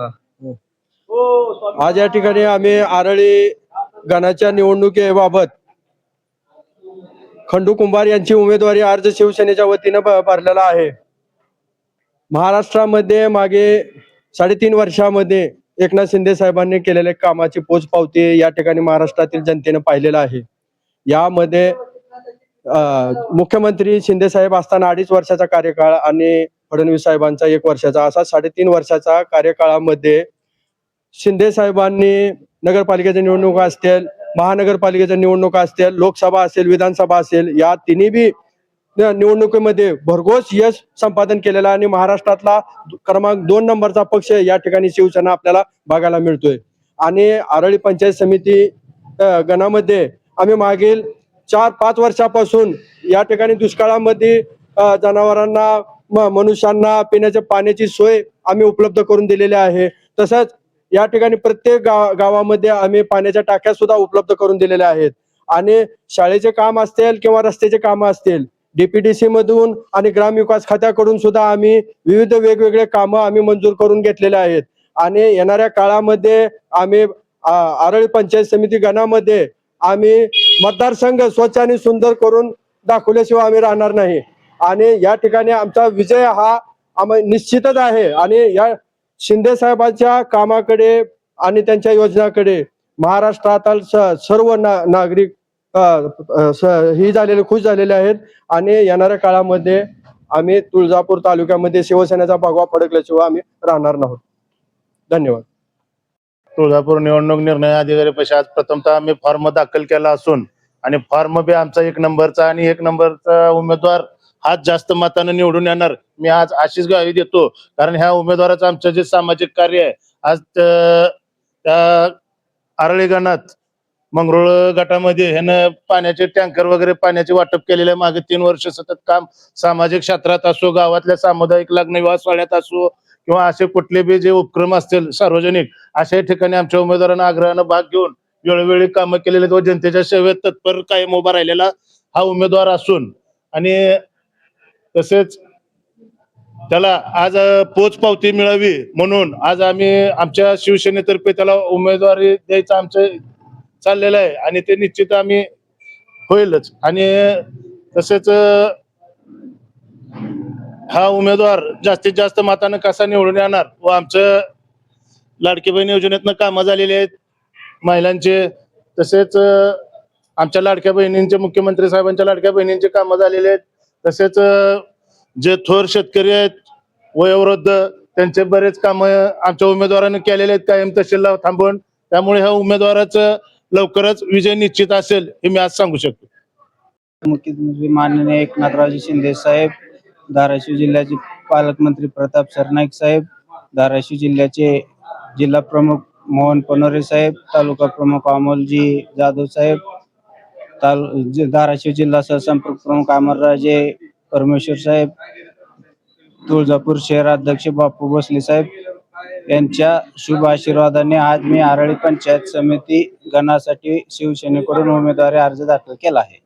हो. आज या ठिकाणी आम्ही आरळी गणाच्या निवडणुकीबाबत खंडू कुंभार यांची उमेदवारी अर्ज शिवसेनेच्या वतीनं भरलेला आहे. महाराष्ट्रामध्ये मागे साडेतीन वर्षामध्ये एकनाथ शिंदे साहेबांनी केलेल्या कामाची पोचपावती या ठिकाणी महाराष्ट्रातील जनतेनं पाहिलेलं आहे. यामध्ये मुख्यमंत्री शिंदे साहेब असताना अडीच वर्षाचा कार्यकाळ आणि फडणवीस साहेबांचा एक वर्षाचा असा साडेतीन वर्षाचा कार्यकाळामध्ये शिंदे साहेबांनी नगरपालिकेच्या निवडणुका असतील महानगरपालिकेच्या निवडणुका असतील लोकसभा असेल विधानसभा असेल या तिन्ही बी निवडणुकीमध्ये भरघोस यश संपादन केलेला आणि महाराष्ट्रातला क्रमांक दोन नंबरचा पक्ष या ठिकाणी शिवसेना आपल्याला बघायला मिळतोय. आणि आरळी पंचायत समिती गणामध्ये आम्ही मागील चार पाच वर्षापासून या ठिकाणी दुष्काळामध्ये जनावरांना मनुष्यांना पिण्याच्या पाण्याची सोय आम्ही उपलब्ध करून दिलेली आहे. तसंच या ठिकाणी प्रत्येक गाव गावामध्ये आम्ही पाण्याच्या टाक्या सुद्धा उपलब्ध करून दिलेल्या आहेत. आणि शाळेचे काम असतील किंवा रस्त्याचे काम असतील डीपीडीसी मधून आणि ग्रामविकास खात्याकडून सुद्धा आम्ही विविध वेगवेगळे कामं आम्ही मंजूर करून घेतलेले आहेत. आणि येणाऱ्या काळामध्ये आम्ही आ, आरळी पंचायत समिती गणामध्ये आम्ही मतदारसंघ स्वच्छ आणि सुंदर करून दाखवल्याशिवाय आम्ही राहणार नाही. आणि या ठिकाणी आमचा विजय हा आम निश्चितच आहे. आणि या शिंदे साहेबांच्या कामाकडे आणि त्यांच्या योजनाकडे महाराष्ट्रातील सर्व ना नागरिक ही झालेले खुश झालेले आहेत. आणि येणाऱ्या काळामध्ये आम्ही तुळजापूर तालुक्यामध्ये शिवसेनेचा भगवा फडकल्याशिवाय आम्ही राहणार नाहोत. धन्यवाद. तुळजापूर निवडणूक निर्णय अधिकारी आज प्रथमतः आम्ही फॉर्म दाखल केला असून आणि फॉर्म बी आमचा एक नंबरचा आणि एक नंबरचा उमेदवार हाच जास्त मतानं निवडून येणार. मी आज आशिष गावी देतो. कारण ह्या उमेदवाराचं आमचं जे सामाजिक कार्य आहे आज आरळीगणात त्या आरळी गणात मंगरुळ गटामध्ये ह्यानं पाण्याचे टँकर वगैरे पाण्याचे वाटप केलेले मागे तीन वर्ष सतत काम सामाजिक क्षेत्रात असो गावातल्या सामुदायिक लग्न विवाह सोहळ्यात असो किंवा असे कुठले बी जे उपक्रम असतील सार्वजनिक अशा ठिकाणी आमच्या उमेदवारांना आग्रहानं भाग घेऊन वेळोवेळी कामं केलेले व जनतेच्या सेवेत तत्पर कायम उभा राहिलेला हा उमेदवार असून आणि तसेच त्याला आज पोचपावती पोच पावती मिळावी म्हणून आज आम्ही आमच्या शिवसेनेतर्फे त्याला उमेदवारी द्यायचं आमचं चाललेलं आहे आणि ते निश्चित आम्ही होईलच. आणि तसेच हा उमेदवार जास्तीत जास्त मतानं कसा निवडून येणार व आमचं लाडकी बहीण योजनेतनं कामं झालेली आहेत महिलांचे. तसेच आमच्या लाडक्या बहिणींचे मुख्यमंत्री साहेबांच्या लाडक्या बहिणींचे कामं झालेले आहेत. तसेच जे थोर शेतकरी आहेत वयोवृद्ध त्यांचे बरेच काम आमच्या उमेदवारांनी केलेले आहेत कायम तहसीलला थांबवून. त्यामुळे ह्या उमेदवाराचं लवकरच विजय निश्चित असेल हे मी आज सांगू शकतो. मुख्यमंत्री माननीय एकनाथरावजी शिंदे साहेब धाराशिव जिल्ह्याचे पालकमंत्री प्रताप सरनाईक साहेब धाराशिव जिल्ह्याचे जिल्हा प्रमुख मोहन पनोरे साहेब तालुका प्रमुख अमोलजी जाधव साहेब ताल धाराशिव जिल्हा सहसंपर्क प्रमुख अमरराजे परमेश्वर साहेब तुळजापूर शहराध्यक्ष बापू भोसले साहेब यांच्या शुभ आशीर्वादाने आज मी आरळी पंचायत समिती गणासाठी शिवसेनेकडून उमेदवारी अर्ज दाखल केला आहे.